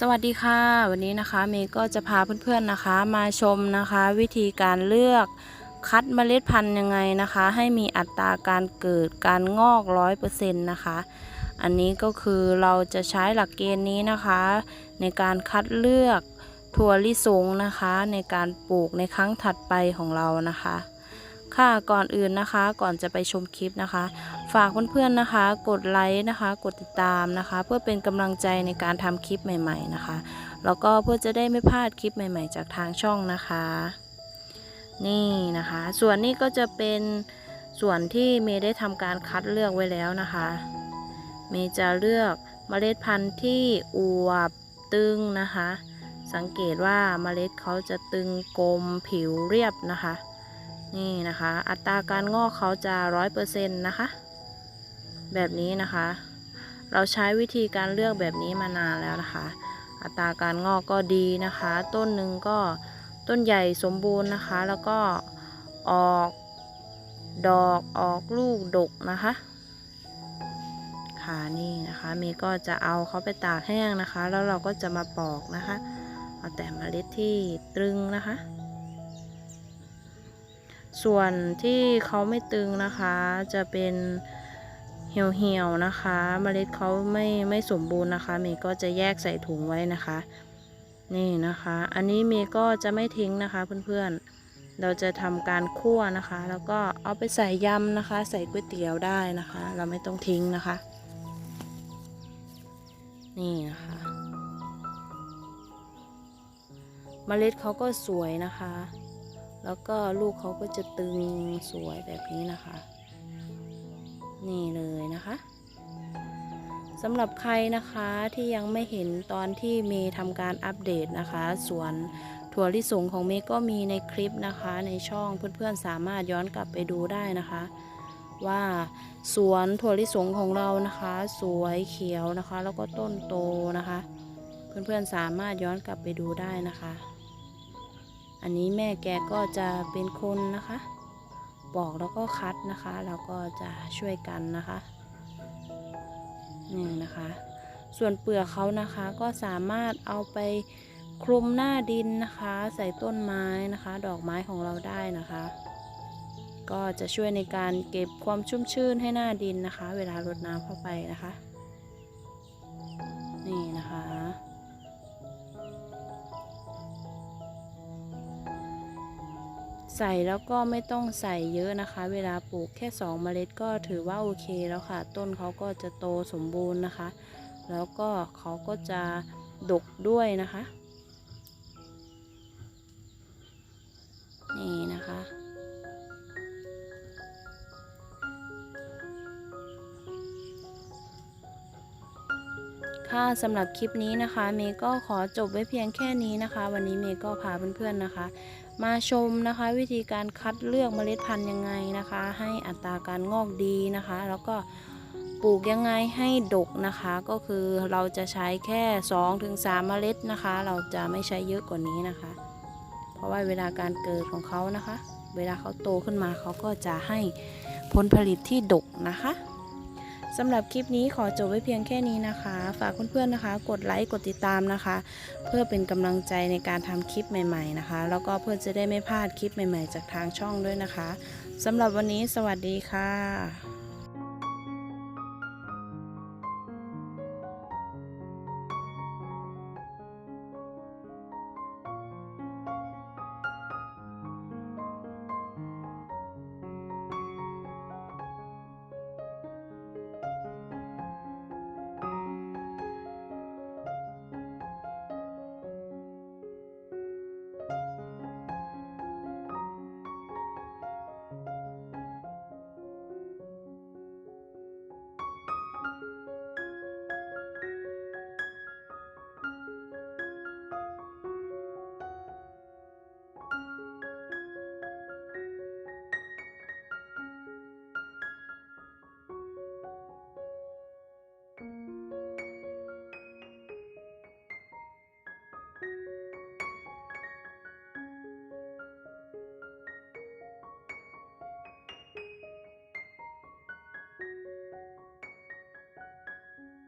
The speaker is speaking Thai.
สวัสดีค่ะ วันนี้นะคะเมย์ก็จะพาเพื่อนๆนะคะ มาชมนะคะ วิธีการเลือกคัดเมล็ดพันธุ์ยังไงนะคะ ให้มีอัตราการเกิดการงอกร้อยเปอร์เซ็นต์นะคะ อันนี้ก็คือเราจะใช้หลักเกณฑ์นี้นะคะ ในการคัดเลือกถั่วลิสงนะคะ ในการปลูกในครั้งถัดไปของเรานะคะ ค่ะก่อนอื่นนะคะก่อนจะไปชมคลิปนะคะ ฝากเพื่อนๆนะคะ กดไลค์นะคะ กดติดตามนะคะ เพื่อเป็นกำลังใจในการทำคลิปใหม่ ๆนะคะ แล้วก็เพื่อจะได้ไม่พลาดคลิปใหม่ ๆ จากทางช่องนะคะ นี่นะคะ ส่วนนี้ก็จะเป็นส่วนที่เมย์ได้ทำการคัดเลือกไว้แล้วนะคะ เมย์จะเลือกเมล็ดพันธุ์ที่อวบตึงนะคะ สังเกตว่าเมล็ดเขาจะตึงกลมผิวเรียบนะคะนี่นะคะ อัตราการงอกเขาจะร้อยเปอร์เซ็นต์นะคะ แบบนี้นะคะ เราใช้วิธีการเลือกแบบนี้มานานแล้วนะคะ อัตราการงอกก็ดีนะคะ ต้นหนึ่งก็ต้นใหญ่สมบูรณ์นะคะ แล้วก็ออกดอกออกลูกดกนะคะค่ะนี่นะคะเมย์ก็จะเอาเขาไปตากแห้งนะคะ แล้วเราก็จะมาปอกนะคะเอาแต่เมล็ดที่ตรึงนะคะ ส่วนที่เขาไม่ตึงนะคะจะเป็น เหี่ยวๆนะคะเมล็ดเขาไม่ไม่สมบูรณ์นะคะ เมย์ก็จะแยกใส่ถุงไว้นะคะ นี่นะคะ อันนี้เมย์ก็จะไม่ทิ้งนะคะเพื่อนๆ เราจะทำการคั่วนะคะ แล้วก็เอาไปใส่ยำนะคะ ใส่ก๋วยเตี๋ยวได้นะคะ เราไม่ต้องทิ้งนะคะ นี่นะคะเมล็ดเขาก็สวยนะคะ แล้วก็ลูกเขาก็จะตึงสวยแบบนี้นะคะ นี่เลยนะคะสำหรับใครนะคะที่ยังไม่เห็นตอนที่เมย์ทำการอัปเดตนะคะสวนถั่วลิสงของเมย์ก็มีในคลิปนะคะ ในช่องเพื่อนๆสามารถย้อนกลับไปดูได้นะคะ ว่าสวนถั่วลิสงของเรานะคะ สวยเขียวนะคะ แล้วก็ต้นโตนะคะ เพื่อนๆสามารถย้อนกลับไปดูได้นะคะ อันนี้แม่แกก็จะเป็นคนนะคะ ปอกแล้วก็คัดนะคะ แล้วก็จะช่วยกันนะคะนี่นะคะ ส่วนเปลือกเขานะคะก็สามารถเอาไปคลุมหน้าดินนะคะ ใส่ต้นไม้นะคะ ดอกไม้ของเราได้นะคะ ก็จะช่วยในการเก็บความชุ่มชื้นให้หน้าดินนะคะ เวลารดน้ำเข้าไปนะคะ นี่นะคะ ใส่แล้วก็ไม่ต้องใส่เยอะนะคะ เวลาปลูกแค่ 2 เมล็ดก็ถือว่าโอเคแล้วค่ะ ต้นเขาก็จะโตสมบูรณ์นะคะ แล้วก็เขาก็จะดกด้วยนะคะ นี่นะคะค่ะสำหรับคลิปนี้นะคะ เมย์ก็ขอจบไว้เพียงแค่นี้นะคะ วันนี้เมย์ก็พาเพื่อนๆนะคะ มาชมนะคะ วิธีการคัดเลือกเมล็ดพันธุ์ยังไงนะคะ ให้อัตราการงอกดีนะคะ แล้วก็ปลูกยังไงให้ดกนะคะ ก็คือเราจะใช้แค่ 2-3 เมล็ดนะคะ เราจะไม่ใช้เยอะกว่านี้นะคะ เพราะว่าเวลาการเกิดของเขานะคะ เวลาเขาโตขึ้นมาเขาก็จะให้ผลผลิตที่ดกนะคะ สำหรับคลิปนี้ขอจบไว้เพียงแค่นี้นะคะ ฝากเพื่อนๆนะคะ กดไลค์กดติดตามนะคะ เพื่อเป็นกำลังใจในการทำคลิปใหม่ๆนะคะ แล้วก็เพื่อจะได้ไม่พลาดคลิปใหม่ ๆ จากทางช่องด้วยนะคะสำหรับวันนี้สวัสดีค่ะ